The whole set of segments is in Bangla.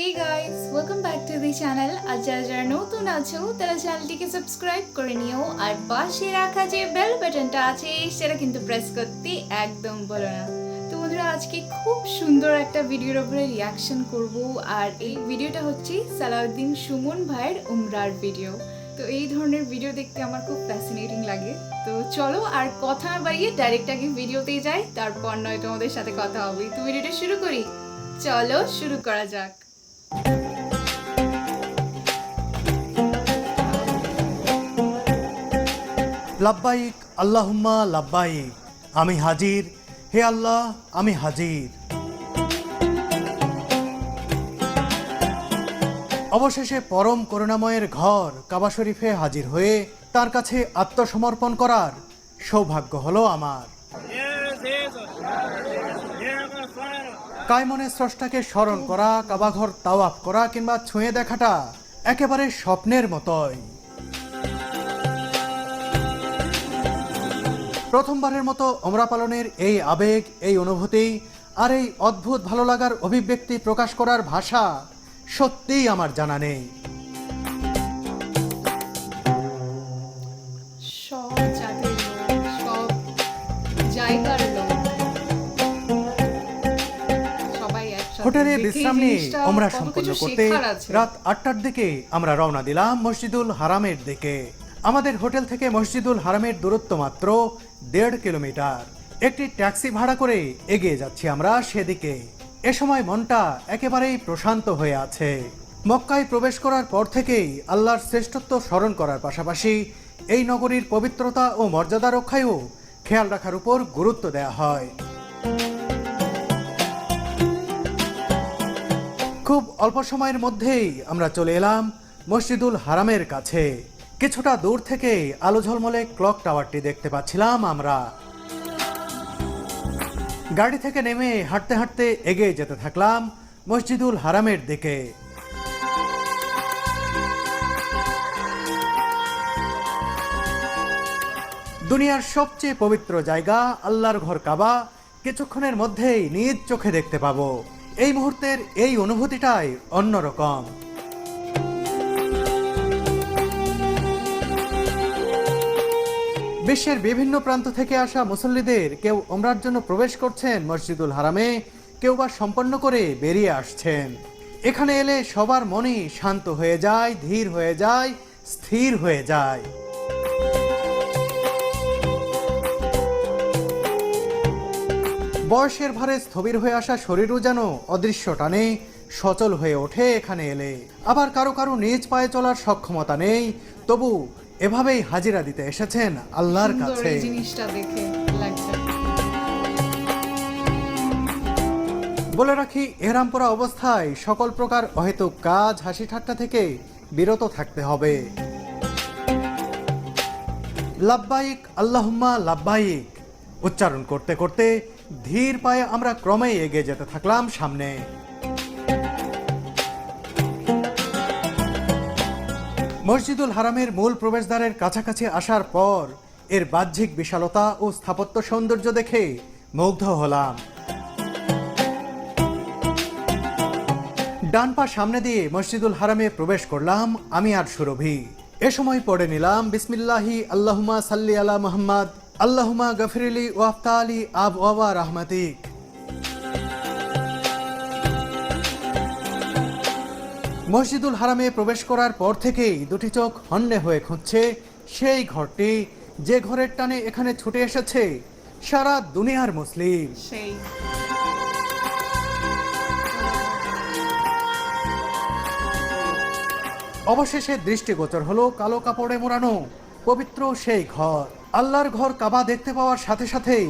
Hey guys welcome back to the channel আর যারা যারা নতুন আছো, তারা চ্যানেলটিকে সাবস্ক্রাইব করে নিও আর পাশে রাখা যে বেল বাটনটা আছে, সেটা কিন্তু প্রেস করতে একদম বলো না। তো বন্ধুরা, আজকে খুব সুন্দর একটা ভিডিওর উপরে রিয়াকশন করব আর এই ভিডিওটা হচ্ছে সালাউদ্দিন সুমন ভাইয়ের উমরার ভিডিও তো এই ধরনের ভিডিও দেখতে আমার খুব ফ্যাসিনেটিং লাগে। তো চলো আর কথা না বাড়িয়ে ডাইরেক্ট আগে ভিডিওতেই যাই, তারপর নয় তোমাদের সাথে কথা হবে। তো ভিডিওটা শুরু করি। চলো শুরু করা যাক। লাব্বাইক, আল্লাহুম্মা লাব্বাইক, আমি হাজির। হে আল্লাহ, আমি হাজির। অবশেষে পরম করুণাময়ের ঘর কাবা শরীফে হাজির হয়ে তার কাছে আত্মসমর্পণ করার সৌভাগ্য হলো আমার। কায়মনে স্রষ্টাকে স্মরণ করা, কাবাঘর তাওয়াফ করা কিংবা ছুঁয়ে দেখাটা একেবারে স্বপ্নের মতোই। প্রথমবারের মতো ওমরা পালনের এই আবেগ, এই অনুভূতি আর এই অদ্ভুত ভালো লাগার অভিব্যক্তি প্রকাশ করার ভাষা সত্যিই আমার জানা নেই। বিশ্রাম নিয়ে সম্পন্ন করতে রাত আটটার দিকে আমরা রওনা দিলাম মসজিদুল হারামের দিকে। আমাদের হোটেল থেকে মসজিদুল হারামের দূরত্ব মাত্র দেড় কিলোমিটার। একটি ট্যাক্সি ভাড়া করে এগিয়ে যাচ্ছি আমরা সেদিকে। এ সময় মনটা একেবারেই প্রশান্ত হয়ে আছে। মক্কায় প্রবেশ করার পর থেকেই আল্লাহর শ্রেষ্ঠত্ব স্মরণ করার পাশাপাশি এই নগরীর পবিত্রতা ও মর্যাদা রক্ষায়ও খেয়াল রাখার উপর গুরুত্ব দেওয়া হয়। খুব অল্প সময়ের মধ্যেই আমরা চলে এলাম মসজিদুল হারামের কাছে। কিছুটা দূর থেকে আলো ঝলমলে ক্লক টাওয়ারটি দেখতে পাচ্ছিলাম আমরা। গাড়ি থেকে নেমে হাঁটতে হাঁটতে এগিয়ে যেতে থাকলাম মসজিদুল হারামের দিকে। দুনিয়ার সবচেয়ে পবিত্র জায়গা আল্লাহর ঘর কাবা, কিছুক্ষণের মধ্যেই নিজ চোখে দেখতে পাবো। এই মুহূর্তের এই অনুভূতিটাই অন্যরকম। বিশ্বের বিভিন্ন প্রান্ত থেকে আসা মুসল্লিদের কেউ ওমরার জন্য প্রবেশ করছেন মসজিদুল হারামে, কেউ বা সম্পন্ন করে বেরিয়ে আসছেন। এখানে এলে সবার মনই শান্ত হয়ে যায়, ধীর হয়ে যায়, স্থির হয়ে যায়। বয়সের ভারে স্থবির হয়ে আসা শরীরও যেন অদৃশ্য টানে সচল হয়ে ওঠে এখানে এলে। আবার কারও কারও নিজ পায়ে চলার সক্ষমতা নেই তবু এভাবেই হাজিরা দিতে এসেছেন আল্লাহর কাছে। জিনিসটা দেখে লাগছে। বলে রাখি এহরামপরা অবস্থায় সকল প্রকার অহেতুক কাজ হাসি ঠাট্টা থেকে বিরত থাকতে হবে। লাব্বাইক আল্লাহুম্মা লাব্বাইক উচ্চারণ করতে করতে ধীর পায়ে আমরা ক্রমেই এগিয়ে যেতে থাকলাম সামনে। মসজিদুল হারামের মূল প্রবেশদ্বারের কাছাকাছি আসার পর এর বাহ্যিক বিশালতা ও স্থাপত্য সৌন্দর্য দেখে মুগ্ধ হলাম। ডান পা সামনে দিয়ে মসজিদুল হারামে প্রবেশ করলাম আমি আর সুরভি। এ সময় পড়ে নিলাম, বিসমিল্লাহি আল্লাহুমা সাল্লি আলা মুহাম্মদ আল্লাহুমা গফিরিলি ওয়াফতা আলী আব ওয়াবা রাহমাতিক। মসজিদুল হারামে প্রবেশ করার পর থেকেই দুটি চোখ হন্যে হয়ে খুঁজছে সেই ঘরটি যে ঘরের টানে এখানে ছুটে এসেছে সারা দুনিয়ার মুসলিম। অবশেষে দৃষ্টিগোচর হলো কালো কাপড়ে মোড়ানো পবিত্র সেই ঘর। আল্লাহর ঘর কাবা দেখতে পাওয়ার সাথে সাথেই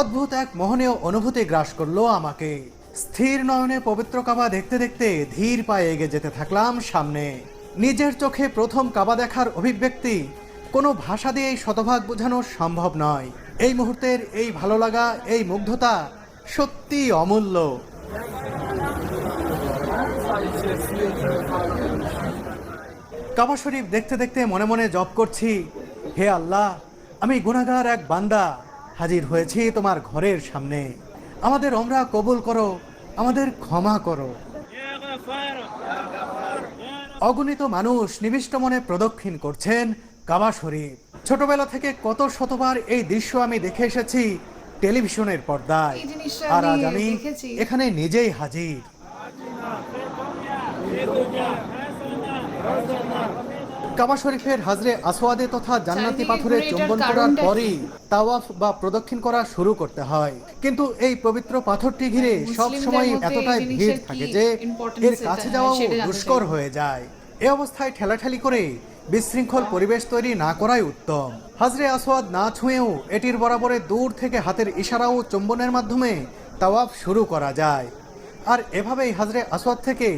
অদ্ভুত এক মোহনীয় অনুভূতি গ্রাস করল আমাকে। স্থির নয়নে পবিত্র কাবা দেখতে দেখতে ধীর পায়ে এগিয়ে যেতে থাকলাম সামনে। নিজের চোখে প্রথম কাবা দেখার অভিব্যক্তি কোনো ভাষা দিয়েই শতভাগ বোঝানো সম্ভব নয়। এই মুহূর্তের এই ভালো লাগা এই মুগ্ধতা সত্যি অমূল্য। কাবা শরীফ দেখতে দেখতে মনে মনে জপ করছি, হে আল্লাহ আমি গুনাগার এক বান্দা হাজির হয়েছি তোমার ঘরের সামনে। আমাদের ওমরা কবুল করো আমাদের ক্ষমা করো। অগণিত মানুষ নিবিষ্ট মনে প্রদক্ষিণ করছেন কাবা শরীফ। ছোটবেলা থেকে কত শতবার এই দৃশ্য আমি দেখে এসেছি টেলিভিশনের পর্দায়। আর আজ আমি এখানে নিজেই হাজির। কাবা শরীফের হাজরে আসওয়াদে তথা জান্নাতি পাথরে চুম্বন করার পরই তাওয়াফ বা প্রদক্ষিণ করা শুরু করতে হয়। কিন্তু এই পবিত্র পাথরটি ঘিরে মুসলিমদের সব সময় এতটাই ভিড় থাকে যে এর কাছে হ্যাঁ, যাওয়াও দুষ্কর হয়ে যায়। এ অবস্থায় ঠেলাঠেলি করে বিশৃঙ্খল পরিবেশ তৈরি না করাই উত্তম। হাজরে আসওয়াদ না ছুঁয়েও এটির বরাবরে দূর থেকে হাতের ইশারা ও চুম্বনের মাধ্যমে তাওয়াফ শুরু করা যায়। আর এভাবেই হাজরে আসওয়াদ থেকে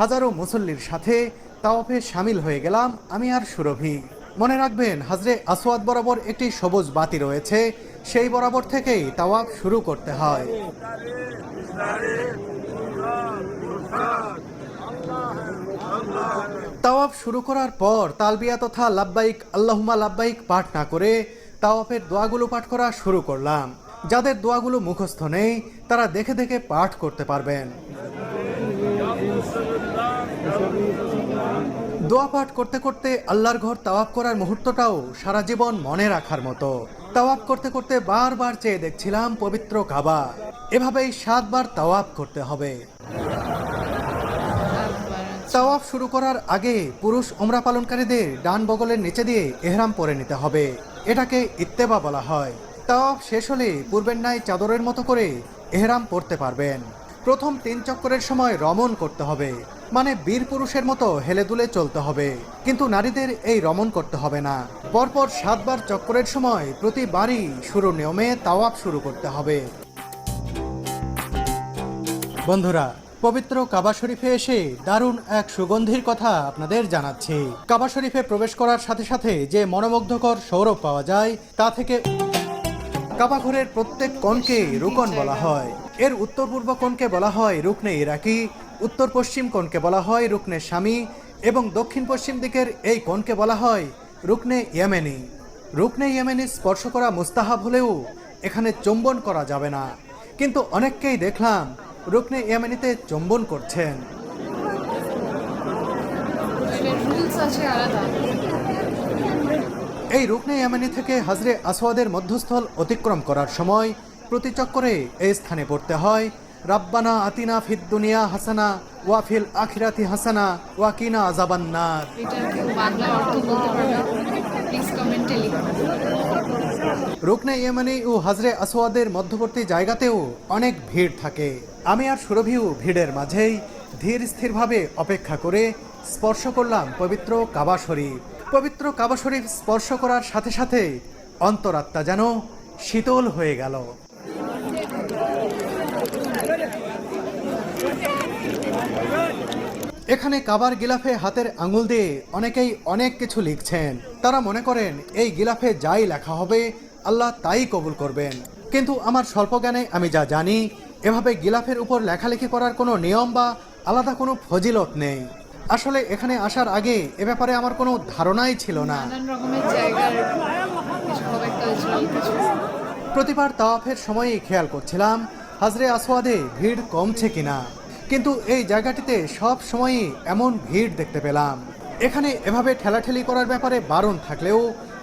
হাজারো মুসল্লির সাথে তাওয়াফে সামিল হয়ে গেলাম আমি আর সুরভি। মনে রাখবেন, হাজরে আসওয়াদ বরাবর একটি সবুজ বাতি রয়েছে, সেই বরাবর থেকেই তাওয়াফ শুরু করতে হয়। তাওয়াফ শুরু করার পর তালবিয়া তথা লাব্বাইক আল্লাহুমা লাব্বাইক পাঠ না করে তাওয়াফের দোয়াগুলো পাঠ করা শুরু করলাম। যাদের দোয়াগুলো মুখস্থ নেই, তারা দেখে দেখে পাঠ করতে পারবেন। দোয়া পাঠ করতে করতে আল্লাহর ঘর তাওয়াফ করার মুহূর্তটাও সারা জীবন মনে রাখার মতো। তাওয়াফ করতে করতে বারবার চেয়ে দেখছিলাম পবিত্র কাবা। এভাবেই সাতবার তাওয়াফ করতে হবে। তাওয়াফ শুরু করার আগে পুরুষ ওমরা পালনকারীদের ডান বগলের নিচে দিয়ে এহরাম পরে নিতে হবে। এটাকে ইত্তেবা বলা হয়। তাওয়াফ শেষ হলে পূর্বের ন্যায় চাদরের মতো করে এহরাম পরতে পারবেন। প্রথম তিন চক্করের সময় রমণ করতে হবে। মানে বীর পুরুষের মতো হেলে দুলে চলতে হবে। কিন্তু নারীদের এই রমণ করতে হবে না। পরপর সাতবার চক্করের সময় প্রতিবারই শুরু নিয়মে তাওয়াফ শুরু করতে হবে। বন্ধুরা, পবিত্র কাবা শরীফে এসে দারুণ এক সুগন্ধির কথা আপনাদের জানাচ্ছি। কাবা শরীফে প্রবেশ করার সাথে সাথে যে মনোমুগ্ধকর সৌরভ পাওয়া যায়, তা থেকে কাবা ঘরের প্রত্যেক কোণকে রুকন বলা হয়। এর উত্তর পূর্ব কোণকে বলা হয় রুকনে ইরাকি উত্তর পশ্চিম কোণকে বলা হয় রুকনে স্বামী এবং দক্ষিণ পশ্চিম দিকের এই কোণকে বলা হয় রুকনে ইয়েমেনি। রুকনে ইয়েমেনি স্পর্শ করা মুস্তাহাব হলেও এখানে চুম্বন করা যাবে না। কিন্তু অনেককেই দেখলাম রুকনে ইয়েমেনিতে চুম্বন করছেন। আলাদা। এই রুকনে ইয়ামানি থেকে হাজরে আসওয়াদের মধ্যস্থল অতিক্রম করার সময় প্রতি চক্করে এই স্থানে পড়তে হয়। রাব্বানা আতিনা ফিদ দুনিয়া হাসানা ওয়াফিল আখিরাতি হাসানা ওয়াকিনা আজাবান্নার বাংলা অর্থ বলতে রুকনে ইয়েমানি ও হাজরে আসওয়াদের মধ্যবর্তী জায়গাতেও অনেক ভিড় থাকে। আমি আর সুরভিও ভিড়ের মাঝেই ধীর স্থিরভাবে অপেক্ষা করে স্পর্শ করলাম পবিত্র কাবা শরীফ। পবিত্র কাবা শরীফ স্পর্শ করার সাথে সাথে অন্তরাত্মা যেন শীতল হয়ে গেল। এখানে কাবার গিলাফে হাতের আঙুল দিয়ে অনেকেই অনেক কিছু লিখছেন। তারা মনে করেন, এই গিলাফে যাই লেখা হবে, আল্লাহ তাই কবুল করবেন। কিন্তু আমার স্বল্প জ্ঞানে আমি যা জানি, এভাবে গিলাফের উপর লেখালেখি করার কোনো নিয়ম বা আলাদা কোনো ফজিলত নেই। আসলে এখানে আসার আগে এ ব্যাপারে আমার কোনো ধারণাই ছিল না। প্রতিবার তাওয়াফের সময়ই খেয়াল করছিলাম হাজরে আসওয়াদে ভিড় কমছে কিনা। কিন্তু এই জায়গাটিতে সব সময়ই এমন ভিড় দেখতে পেলাম। এখানে এভাবে ঠেলাঠেলি করার ব্যাপারে বারণ থাকলেও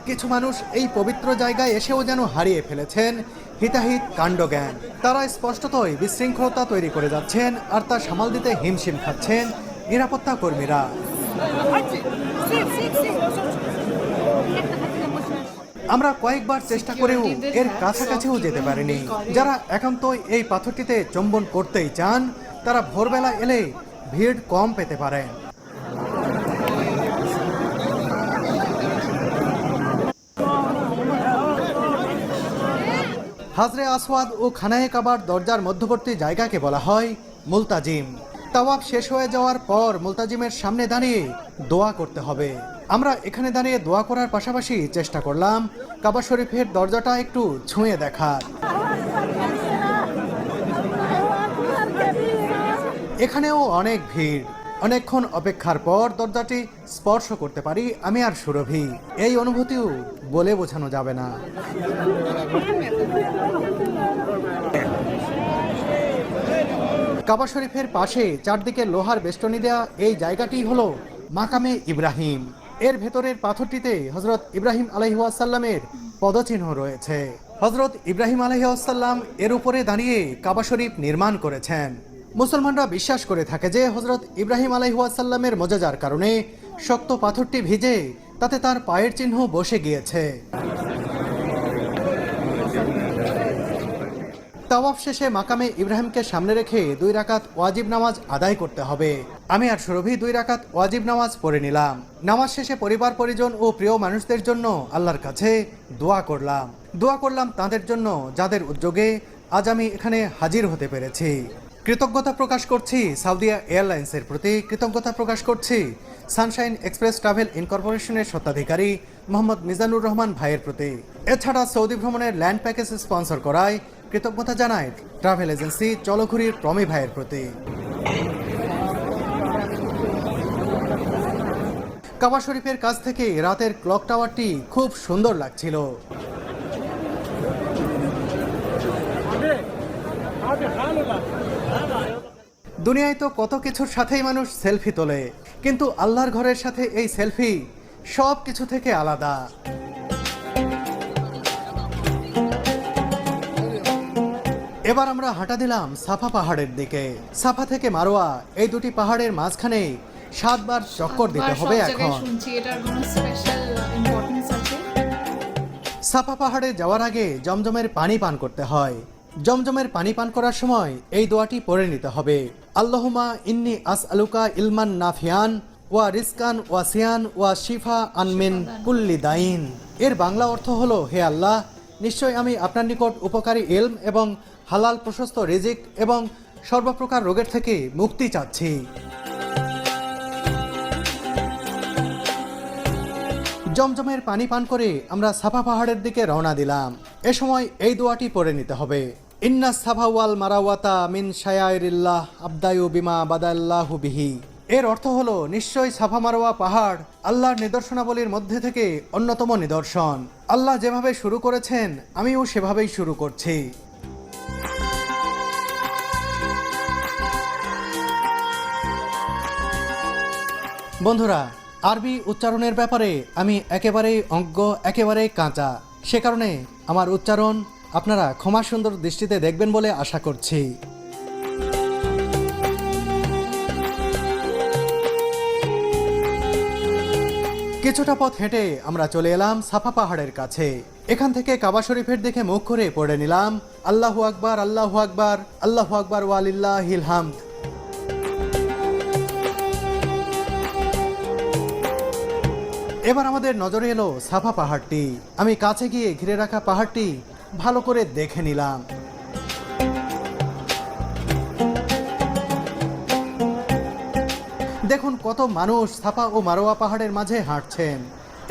কিছু মানুষ এই পবিত্র জায়গায় এসেও যেন হারিয়ে ফেলেছেন হিতাহিত কাণ্ডজ্ঞান। তারা স্পষ্টতই বিশৃঙ্খলতা তৈরি করে যাচ্ছেন আর তা সামাল দিতে হিমশিম খাচ্ছেন নিরাপত্তা কর্মীরা। আমরা কয়েকবার চেষ্টা করেও এর কাছাকাছিও যেতে পারিনি। যারা একান্তই এই পাথরটিতে চুম্বন করতেই চান, তারা ভোরবেলা এলে ভিড় কম পেতে পারেন হাজরে আসওয়াদ ও খানায়ে কাবার দরজার মধ্যবর্তী জায়গাকে বলা হয় মুলতাজিম। তাওয়াব শেষ হয়ে যাওয়ার পর মুলতাজিমের সামনে দাঁড়িয়ে দোয়া করতে হবে। আমরা এখানে দাঁড়িয়ে দোয়া করার পাশাপাশি চেষ্টা করলাম। কাবা শরীফের দরজাটা একটু ছুঁয়ে দেখার। এখানেও অনেক ভিড়। অনেকক্ষণ অপেক্ষার পর দরজাটি স্পর্শ করতে পারি আমি আর সুরভি। এই অনুভূতিও বলে বোঝানো যাবে না। কাবা শরীফের পাশে চারদিকে লোহার বেষ্টনী দেয়া এই জায়গাটি হলো মাকামে ইব্রাহিম। এর ভেতরের পাথরটিতে হজরত ইব্রাহিম আলহিহাসাল্লামের পদচিহ্ন রয়েছে। হজরত ইব্রাহিম আলহিহাসাল্লাম এর উপরে দাঁড়িয়ে কাবা শরীফ নির্মাণ করেছেন। মুসলমানরা বিশ্বাস করে থাকে যে হজরত ইব্রাহিম আলহিহাসাল্লামের মজাজার কারণে শক্ত পাথরটি ভিজে তাতে তার পায়ের চিহ্ন বসে গিয়েছে। তাওয়াফ শেষে মাকামে ইব্রাহিমকে সামনে রেখে দুই রাকাত ওয়াজিব নামাজ আদায় করতে হবে। আমি আর সুরভি দুই রাকাত ওয়াজিব নামাজ পড়ে নিলাম। নামাজ শেষে পরিবার, পরিজন ও প্রিয় মানুষদের জন্য আল্লাহর কাছে দোয়া করলাম। দোয়া করলাম তাদের জন্য, যাদের উদ্যোগে আজ আমি এখানে হাজির হতে পেরেছি। কৃতজ্ঞতা প্রকাশ করছি সাউদিয়া এয়ারলাইন্সের প্রতি। কৃতজ্ঞতা প্রকাশ করছি সানশাইন এক্সপ্রেস ট্রাভেল ইনকর্পোরেশনের স্বত্বাধিকারী মোহাম্মদ মিজানুর রহমান ভাইয়ের প্রতি। এছাড়া সৌদি ভ্রমণের ল্যান্ড প্যাকেজ স্পন্সর করায় কৃতজ্ঞতা জানায় ট্রাভেল এজেন্সি চলঘুরির প্রমি ভাইয়ের প্রতি। কাবা শরীফের কাছ থেকে রাতের ক্লক টাওয়ারটি খুব সুন্দর লাগছিল। দুনিয়ায় তো কত কিছুর সাথেই মানুষ সেলফি তোলে, কিন্তু আল্লাহর ঘরের সাথে এই সেলফি সব কিছু থেকে আলাদা। এবার আমরা হাঁটা দিলাম সাফা পাহাড়ের দিকে। সাফা থেকে মারোয়া এই দুটি পাহাড়ের মাঝখানে সাতবার চক্কর দিতে হবে এখন। সাফা পাহাড়ে যাওয়ার আগে জমজমের পানি পান করতে হয়। জমজমের পানি পান করার সময় এই দোয়াটি পড়ে নিতে হবে। আল্লাহুমা ইন্নি আস আলুকা ইলমান নাফিয়ান ওয়া রিসকান ওয়া সিয়ান ওয়া শিফা আনমিন কুল্লি দাইন। এর বাংলা অর্থ হলো হে আল্লাহ নিশ্চয় আমি আপনার নিকট উপকারী এলম এবং হালাল প্রশস্ত রিজিক এবং সর্বপ্রকার রোগের থেকে মুক্তি চাচ্ছি। জমজমের পানি পান করে আমরা সাফা পাহাড়ের দিকে রওনা দিলাম। এ সময় এই দোয়াটি পড়ে নিতে হবে। ইন্না সাফা ওয়াল মারাওয়াতা মিন শায়াইরিল্লাহ আবদায়ু বিমা বাদাল্লাহু বিহি। এর অর্থ হলো নিশ্চয়ই সাফা মারোয়া পাহাড়, আল্লাহর নিদর্শনাবলীর মধ্যে থেকে অন্যতম নিদর্শন। আল্লাহ যেভাবে শুরু করেছেন, আমিও সেভাবেই শুরু করছি। বন্ধুরা, আরবি উচ্চারণের ব্যাপারে আমি একেবারেই অজ্ঞ, একেবারেই কাঁচা। সে কারণে আমার উচ্চারণ আপনারা ক্ষমা সুন্দর দৃষ্টিতে দেখবেন বলে আশা করছি। কিছুটা পথ হেঁটে আমরা চলে এলাম সাফা পাহাড়ের কাছে। এখান থেকে কাবা শরীফের দিকে মুখ করে পড়ে নিলাম, আল্লাহু আকবার আল্লাহু আকবার আল্লাহু আকবার, ওয়ালিল্লাহিল হামদ। এবার আমাদের নজরে এলো সাফা পাহাড়টি। আমি কাছে গিয়ে ঘিরে রাখা পাহাড়টি ভালো করে দেখে নিলাম। দেখুন কত মানুষ সাফা ও মারোয়া পাহাড়ের মাঝে হাঁটছেন।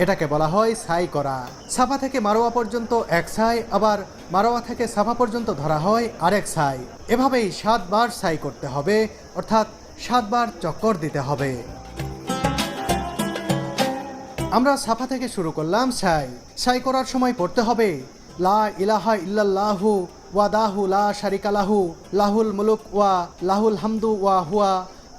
এটাকে বলা হয় সাই করা। সাফা থেকে মারোয়া পর্যন্ত এক সাই আবার মারোয়া থেকে সাফা পর্যন্ত ধরা হয় আরেক সাই এভাবেই সাতবার সাই করতে হবে, অর্থাৎ সাতবার চক্কর দিতে হবে। আমরা সাফা থেকে শুরু করলাম সাই সাই করার সময় পড়তে হবে, লা ইলাহা ইল্লাল্লাহু ওয়া দাহু লা শারিকালাহু লাহুল মুলুক ওয়া লাহুল হামদু ওয়া হুয়া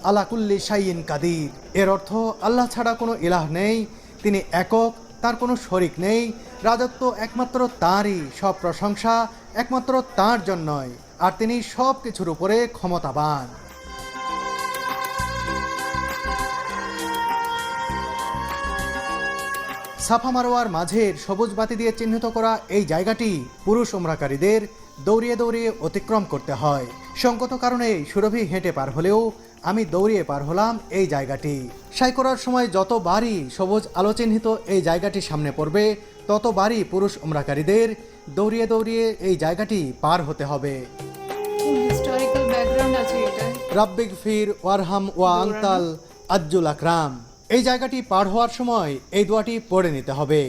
আলা কুল্লি শাইইন কাদির। এর অর্থ, আল্লাহ ছাড়া কোনো ইলাহ নেই, তিনি একক, তার কোনো শরিক নেই, রাজত্ব একমাত্র তাঁরই, সব প্রশংসা একমাত্র তাঁর জন্যই, আর তিনি সব কিছুর উপরে ক্ষমতাবান। সাফা মারোয়ার মাঝের সবুজ বাতি দিয়ে চিহ্নিত করা এই জায়গাটি পুরুষ ওমরাকারীদের দৌড়িয়ে দৌড়িয়ে অতিক্রম করতে হয়। সঙ্গত কারণে সুরভি হেঁটে পার হলেও আমি দৌড়িয়ে পার হলাম এই জায়গাটি। সাই করার সময় যতবারই সবুজ আলো চিহ্নিত এই জায়গাটি সামনে পড়বে ততবারই পুরুষ উমরাকারীদের দৌড়িয়ে দৌড়িয়ে এই জায়গাটি পার হতে হবে। রাব্বিক ফির ওয়ারহাম ওয়া আংতাল আজ্জুল আকরাম। এই জায়গাটি পার হওয়ার সময় এই দোয়াটি পড়ে নিতে হবে।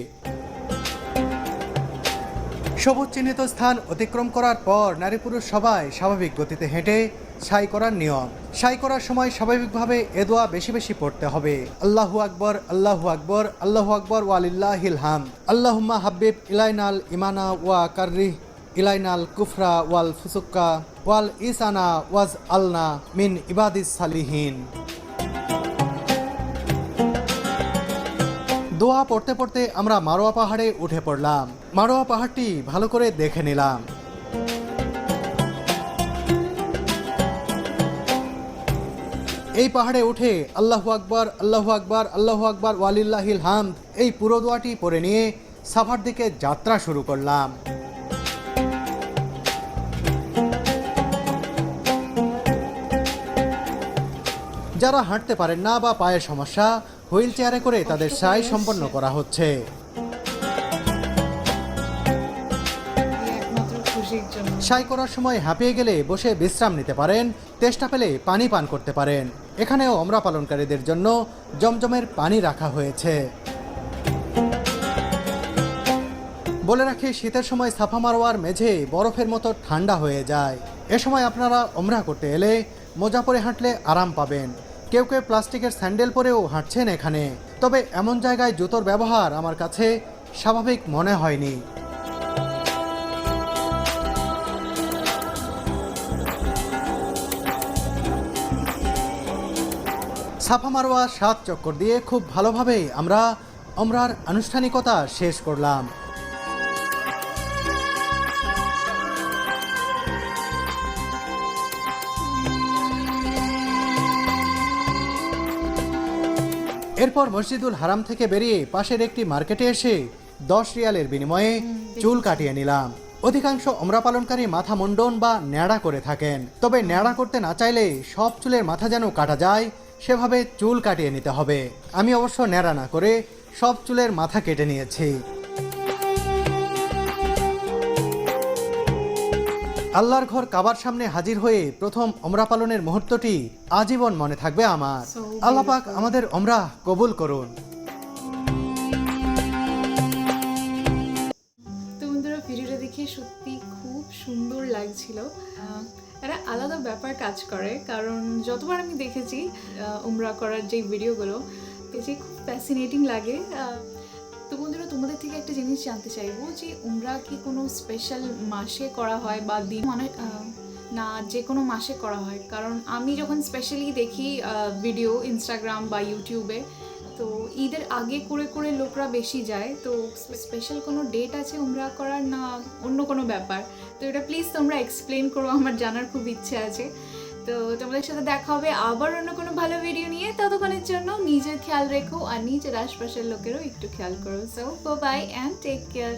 সবুজ চিহ্নিত স্থান অতিক্রম করার পর নারী পুরুষ সবাই স্বাভাবিক গতিতে হেঁটে সাই করার নিয়ম। সাই করার সময় স্বাভাবিকভাবে এ দোয়া বেশি বেশি পড়তে হবে। আল্লাহু আকবর আল্লাহু আকবর আল্লাহু আকবর, ওয়ালিল্লাহিল হাম। আল্লাহুম্মা হাব্বিব ইলাইনাল ইমানা ওয়া কাররিহ, ইলাইনাল কুফরা ওয়াল ফুসুক্কা, ওয়াল ইসানা ওয়াজ আলনা মিন ইবাদিস সালিহিন। দোয়া পড়তে পড়তে আমরা মারোয়া পাহাড়ে উঠে পড়লাম। মারোয়া পাহাড়টি ভালো করে দেখে নিলাম। এই পাহাড়ে উঠে আল্লাহু আকবর আল্লাহু আকবর, আল্লাহু আকবার, ওয়ালিল্লাহিল হামদ এই পুরো দোয়াটি পড়ে নিয়ে সাফার দিকে যাত্রা শুরু করলাম। যারা হাঁটতে পারেন না বা পায়ের সমস্যা, হুইল চেয়ারে করে তাদের সাই সম্পন্ন করা হচ্ছে। সাই করার সময় হাঁপিয়ে গেলে বসে বিশ্রাম নিতে পারেন, তেষ্টা পেলে পানি পান করতে পারেন। এখানেও অমরা পালনকারীদের জন্য জমজমের পানি রাখা হয়েছে। বলে রাখি, শীতের সময় সাফা মারোয়ার মেঝে বরফের মতো ঠান্ডা হয়ে যায়। এ সময় আপনারা ওমরা করতে এলে মোজা পরে হাঁটলে আরাম পাবেন। কেউ কেউ প্লাস্টিকের স্যান্ডেল পরেও হাঁটছেন এখানে। তবে এমন জায়গায় জুতোর ব্যবহার আমার কাছে স্বাভাবিক মনে হয়নি। সাফা মারোয়া সাত চক্কর দিয়ে খুব ভালোভাবে আমরা আমরার আনুষ্ঠানিকতা শেষ করলাম। এরপর মসজিদুল হারাম থেকে বেরিয়ে পাশের একটি মার্কেটে এসে দশ রিয়ালের বিনিময়ে চুল কাটিয়ে নিলাম। অধিকাংশ ওমরা পালনকারী মাথা মুন্ডন বা ন্যাড়া করে থাকেন। তবে ন্যাড়া করতে না চাইলে সব চুলের মাথা যেন কাটা যায় সেভাবে চুল কাটিয়ে নিতে হবে। আমি অবশ্য ন্যাড়া না করে সব চুলের মাথা কেটে নিয়েছি। আল্লাহর ঘর কাবার সামনে হাজির হয়ে প্রথম অমরা পালনের মুহূর্তটি আজীবন মনে থাকবে আমার। আল্লাপাক আল্লাহ পাক আমাদের অমরা কবুল করুন। আলাদা ব্যাপার কাজ করে, কারণ যতবার আমি দেখেছি উমরা করার যে ভিডিওগুলো দেখেছি খুব ফ্যাসিনেটিং লাগে। তো বন্ধুরা, তোমাদের থেকে একটা জিনিস জানতে চাইব যে উমরা কি কোনো স্পেশাল মাসে করা হয় বা দিন মানে না, যে কোনো মাসে করা হয়? কারণ আমি যখন স্পেশালি দেখি ভিডিও ইনস্টাগ্রাম বা ইউটিউবে তো ঈদের আগে করে করে লোকরা বেশি যায়, তো স্পেশাল কোনো ডেট আছে উমরা করার না অন্য কোনো ব্যাপার? তো এটা প্লিজ তোমরা এক্সপ্লেন করো, আমার জানার খুব ইচ্ছে আছে। তো তোমাদের সাথে দেখা হবে আবার অন্য কোনো ভালো ভিডিও নিয়ে। ততক্ষণের জন্য নিজের খেয়াল রেখো আর নিজের আশপাশের লোকেরও একটু খেয়াল করো। So bye and take care